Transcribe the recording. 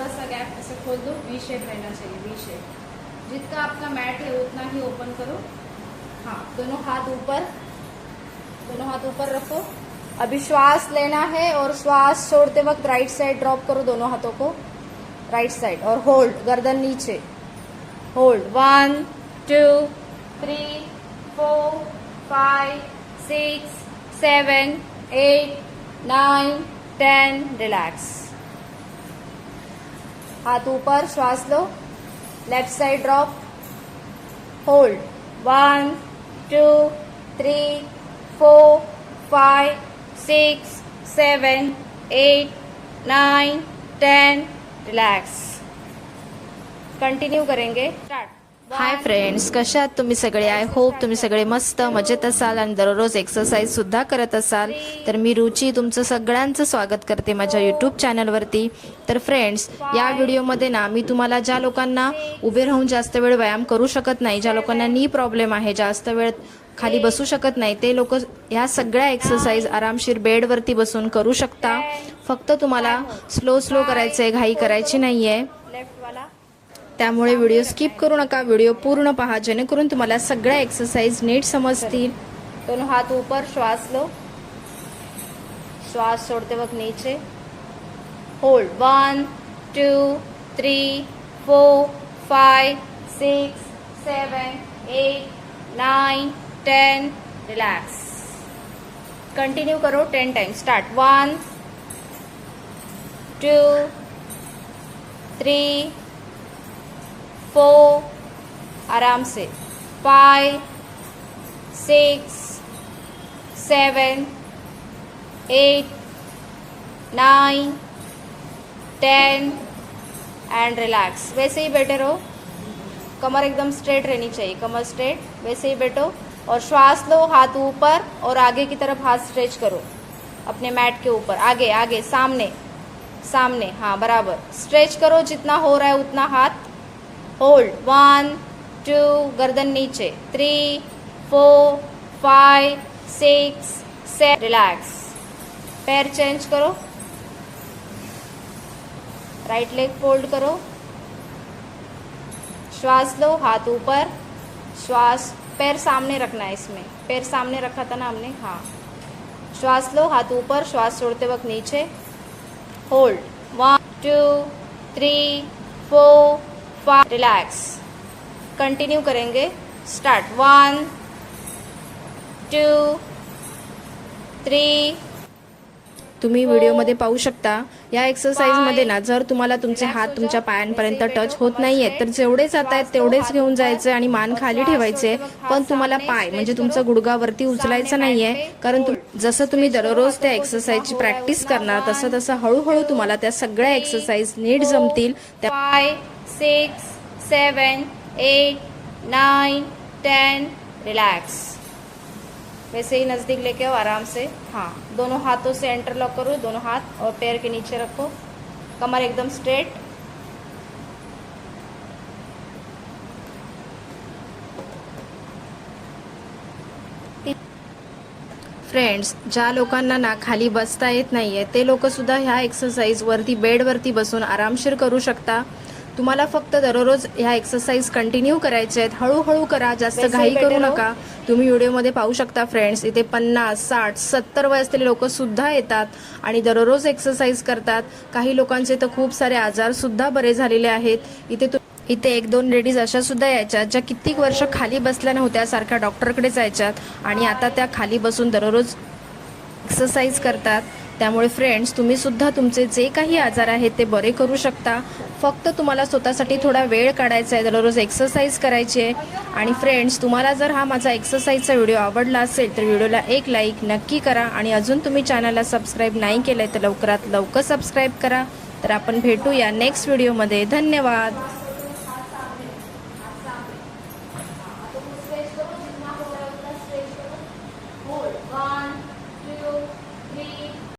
थोड़ा सा गैप ऐसे खोल दो वी शेप रहना चाहिए वी शेप जितना आपका मैट है, उतना ही ओपन करो। हाँ दोनों हाथ ऊपर, दोनों हाथ ऊपर रखो। अभी श्वास लेना है और श्वास छोड़ते वक्त राइट साइड ड्रॉप करो दोनों हाथों को। राइट साइड और होल्ड गर्दन नीचे। Hold one two three four five six seven eight nine ten relax हाथ ऊपर, श्वास लो left side drop hold one two three four five six seven eight nine ten relax continue करेंगे. Start hi friends कशा आहात तुम्ही सगळे? I hope तुम्ही सगळे मस्त मजेत असाल आणि दररोज एक्सरसाइज सुद्धा करत असाल. तर मी रुची तुमचं सगळ्यांचं स्वागत करते माझ्या यूट्यूब चॅनलवरती तर फ्रेंड्स या व्हिडिओमध्ये ना मी तुम्हाला ज्या लोकांना उभे राहून जास्त वेळ व्यायाम करू शकत नाही ज्या लोकांना नी प्रॉब्लेम आहे जास्त वेळ खाली बसू शकत नाही ते लोक ह्या सगळ्या एक्सरसाइज आरामशीर बेडवरती बसून करू शकता. फक्त तुम्हाला स्लो स्लो करायचं आहे घाई करायची नाही आहे त्यामुळे व्हिडिओ स्किप करू नका. व्हिडिओ पूर्ण पहा जेणेकरून तुम्हाला सगळ्या एक्सरसाइज नीट समजतील. दोन हात ऊपर श्वास लो. श्वास सोडते वक्त नीचे. Hold one two three four five six seven eight nine ten relax continue करो ten time start one two three four आराम से। Five six seven eight nine ten and relax वैसे ही बैठे रहो कमर एकदम स्ट्रेट रहनी चाहिए। कमर स्ट्रेट वैसे ही बैठो और श्वास लो हाथ ऊपर और आगे की तरफ़ हाथ स्ट्रेच करो। अपने मैट के ऊपर। आगे आगे, सामने सामने। हाँ बराबर। स्ट्रेच करो, जितना हो रहा है उतना हाथ होल्ड वन टू गर्दन नीचे. Three four five six seven relax पैर चेंज करो. राइट लेग फोल्ड करो. श्वास लो, हाथ ऊपर. श्वास पैर सामने रखना है इसमें. पैर सामने रखा था ना हमने? हाँ. श्वास लो, हाथ ऊपर, श्वास छोड़ते वक्त नीचे. Hold one two three four five relax continue करेंगे. स्टार्ट वन टू थ्री तुम्ही व्हिडिओमध्ये पाहू शकता. या एक्सरसाइजमध्ये ना जर तुम्हाला तुमचे हात तुमच्या पायांपर्यंत टच होत नाहीये तर जेवढे जात आहेत तेवढेच घेऊन जायचे आणि मान खाली ठेवायचे. पण तुम्हाला पाय म्हणजे तुमचा गुडघावरती उचलायचा नाहीये. कारण तुम- जसं तुम्ही दररोज त्या एक्सरसाइजची प्रॅक्टिस करणार तसं तसं हळूहळू तुम्हाला त्या सगळ्या एक्सरसाइज नीट जमतील. त्या five six seven eight nine ten relax वैसे ही नज़दीक लेके आओ, आराम से। हाँ दोनों हाथों से एंटर लॉक करो, दोनों हाथ, और पैर के नीचे रखो। कमर एकदम स्ट्रेट फ्रेंड्स ज्या लोकांना ना खाली बसता येत नाहीये, ते लोक सुद्धा ह्या एक्सरसाइज वरती बसून आरामशीर करू शकता. तुम्हाला फक्त दररोज ह्या एक्सरसाइज कंटिन्यू करायचे आहेत. हळूहळू करा जास्त घाई करू रहो. नका. तुम्ही व्हिडिओमध्ये पाहू शकता फ्रेंड्स इथे पन्नास साठ सत्तर वय असलेले लोक सुद्धा येतात आणि दररोज एक्सरसाइज करतात. काही लोकांचे तर खूप सारे आजार सुद्धा बरे झालेले आहेत. इथे तु- इथे एक दोन लेडीज अशा सुद्धा यायच्या ज्या कित्येक वर्ष खाली बसल्या नव्हत्या सारख्या डॉक्टरकडे जायच्यात आणि आता त्या खाली बसून दररोज एक्सरसाइज करतात. त्यामुळे फ्रेंड्स तुम्हीसुद्धा तुमचे जे काही आजार आहेत ते बरे करू शकता. फक्त तुम्हाला स्वतःसाठी थोडा वेळ काढायचा आहे दररोज एक्सरसाइज करायची आहे. आणि फ्रेंड्स तुम्हाला जर हा माझा एक्सरसाइजचा व्हिडिओ आवडला असेल तर व्हिडिओला एक लाईक नक्की करा. आणि अजून तुम्ही चॅनलला सबस्क्राईब नाही केलं तर लवकरात लवकर सबस्क्राईब करा. तर आपण भेटूया नेक्स्ट व्हिडिओमध्ये धन्यवाद.